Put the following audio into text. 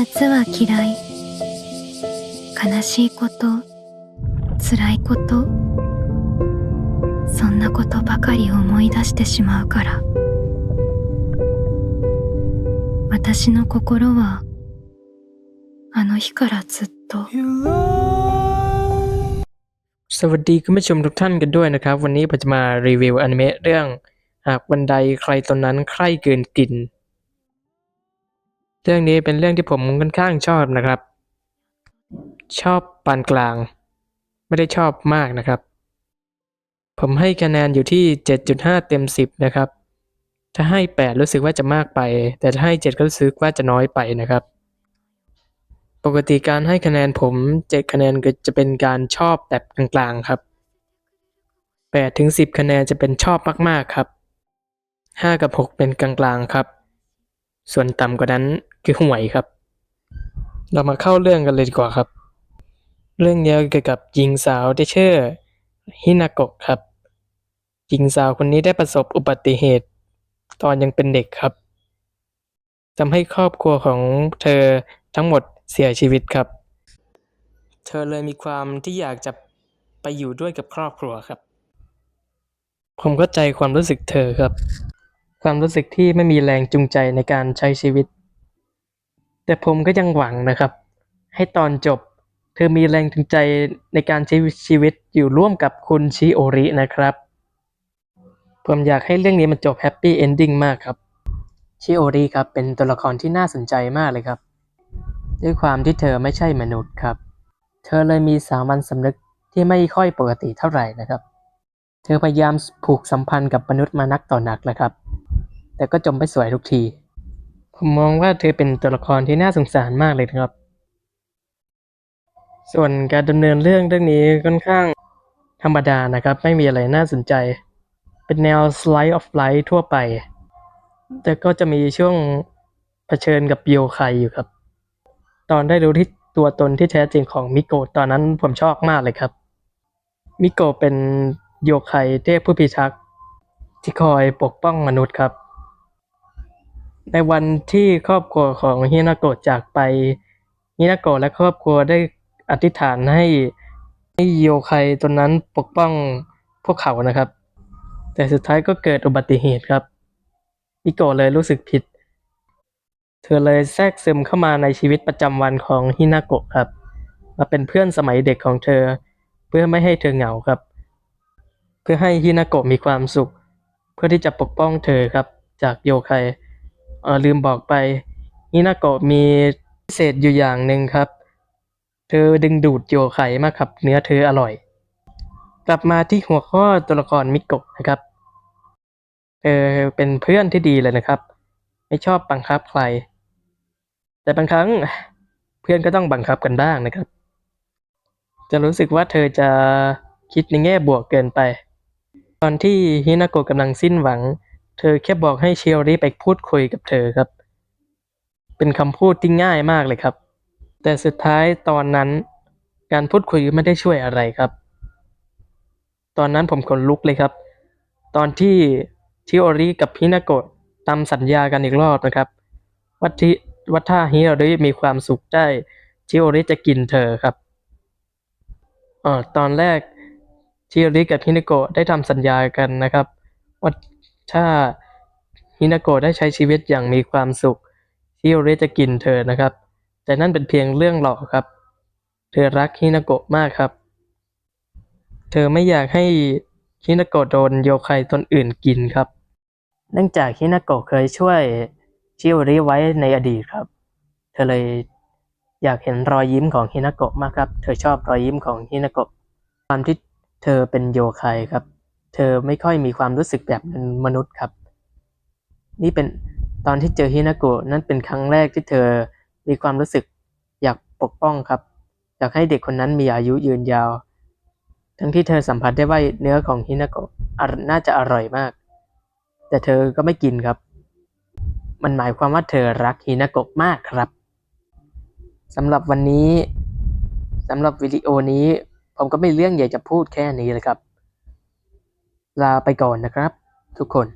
夏は嫌い悲しいこと辛いことそんなことばかり思い出してしまうから私の心はあの日からずっと สวัสดีคุณผู้ชมทุกท่านกันด้วยนะครับ วันนี้ผมจะมารีวิวอนิเมะเรื่อง หากบันไดใครตนนั้นใครเกินกิน เรื่องนี้เป็นเรื่องที่ผมค่อนข้างชอบนะครับ ชอบปานกลาง ไม่ได้ชอบมากนะครับ ผมให้คะแนนอยู่ที่ 7.5 เต็ม 10 นะครับ ถ้าให้ 8 รู้สึกว่าจะมากไป แต่ถ้าให้ 7 ก็รู้สึกว่าจะน้อยไปนะครับ ปกติการให้คะแนนผม7คะแนนก็จะเป็นการชอบแบบกลางๆครับ8ถึง10 คะแนนจะเป็นชอบมากๆครับ 5 กับ 6 เป็นกลางๆครับ ส่วนต่ำกว่านั้นคือหวยครับ เรามาเข้าเรื่องกันเลยดีกว่าครับ เรื่องนี้เกี่ยวกับหญิงสาวที่ชื่อฮินาโกะครับหญิงสาวคนนี้ได้ประสบอุบัติเหตุ ตอนยังเป็นเด็กครับทำให้ครอบครัวของเธอทั้งหมดเสียชีวิตครับ เธอเลยมีความที่อยากจะไปอยู่ด้วยกับครอบครัวครับ ผมเข้าใจความรู้สึกเธอครับ ความรู้สึกที่ไม่มีแรงจูงใจในการใช้ชีวิต แต่ผมก็ยังหวังนะครับ ให้ตอนจบ เธอมีแรงจูงใจในการใช้ชีวิตอยู่ร่วมกับคุณชิโอรินะครับ ผมอยากให้เรื่องนี้มันจบแฮปปี้เอนดิ้งมากครับชิโอริครับเป็นตัวละครที่น่าสนใจมากเลยครับ ด้วยความที่เธอไม่ใช่มนุษย์ครับ เธอเลยมีสามัญสำนึกที่ไม่ค่อยปกติเท่าไหร่นะครับ เธอพยายามผูกสัมพันธ์กับมนุษย์มานักต่อนักแล้วครับ แต่ก็จมไปสวยทุกที ผมมองว่าเธอเป็นตัวละครที่น่าสงสารมากเลยครับ ส่วนการดำเนินเรื่องเรื่องนี้ค่อนข้างธรรมดานะครับ ไม่มีอะไรน่าสนใจ เป็นแนว slice of life ทั่วไป แต่ก็จะมีช่วงเผชิญกับโยไคอยู่ครับ ตอนได้รู้ที่ตัวตนที่แท้จริงของมิโกะตอนนั้นผมชอบมากเลยครับ มิโกะเป็นโยไคเทพผู้พิทักษ์ที่คอยปกป้องมนุษย์ครับ ในวันที่ครอบครัวของฮินาโกะจากไปฮินาโกะและครอบครัวได้อธิษฐานให้ให้โยไคตนนั้นปกป้องพวกเขานะครับ แต่สุดท้ายก็เกิดอุบัติเหตุครับมิโกะเลยรู้สึกผิด เธอเลยแทรกซึมเข้ามาในชีวิตประจำวันของฮินาโกะครับ มาเป็นเพื่อนสมัยเด็กของเธอ เพื่อไม่ให้เธอเหงาครับ เพื่อให้ฮินาโกะมีความสุข เพื่อที่จะปกป้องเธอครับจากโยไค เออลืมบอกไปฮินาโกะมีพิเศษอยู่อย่างหนึ่งครับ เธอดึงดูดโยไคมากครับ เนื้อเธออร่อย กลับมาที่หัวข้อตัวละครมิโกะนะครับ เธอเป็นเพื่อนที่ดีเลยนะครับ ไม่ชอบบังคับใคร แต่บางครั้งเพื่อนก็ต้องบังคับกันบ้างนะครับ จะรู้สึกว่าเธอจะคิดในแง่บวกเกินไป ตอนที่ฮินาโกะกำลังสิ้นหวัง เธอแค่บอกให้เชียริไปพูดคุยกับเธอครับ เป็นคำพูดที่ง่ายมากเลยครับ แต่สุดท้ายตอนนั้น การพูดคุยไม่ได้ช่วยอะไรครับ ตอนนั้นผมขนลุกเลยครับ ตอนที่ชิโอริกับฮินาโกะตามสัญญากันอีกรอบนะครับว่าที่ว่าถ้าฮิโอริมีความสุขได้ชิโอริจะกินเธอครับเออตอนแรกชิโอริกับฮินาโกะได้ทำสัญญากันนะครับว่า ถ้าฮินาโกะได้ใช้ชีวิตอย่างมีความสุขชิโอริจะกินเธอนะครับ แต่นั่นเป็นเพียงเรื่องหลอกครับ เธอรักฮินาโกะมากครับ เธอไม่อยากให้ฮินาโกะโดนโยไคตนอื่นกินครับ เนื่องจากฮินาโกะเคยช่วยชิโอริไว้ในอดีตครับ เธอเลยอยากเห็นรอยยิ้มของฮินาโกะมากครับ เธอชอบรอยยิ้มของฮินาโกะความที่เธอเป็นโยไคครับ เธอไม่ค่อยมีความรู้สึกแบบมนุษย์ครับ นี่เป็นตอนที่เจอฮินาโกะนั่นเป็นครั้งแรกที่เธอมีความรู้สึกอยากปกป้องครับ อยากให้เด็กคนนั้นมีอายุยืนยาว ทั้งที่เธอสัมผัสได้ว่าเนื้อของฮินาโกะน่าจะอร่อยมาก แต่เธอก็ไม่กินครับ มันหมายความว่าเธอรักฮินาโกะมากครับสำหรับวันนี้สำหรับวิดีโอนี้ ผมก็ไม่เรื่องอยากจะพูดแค่นี้เลยครับ ลาไปก่อนนะครับทุกคน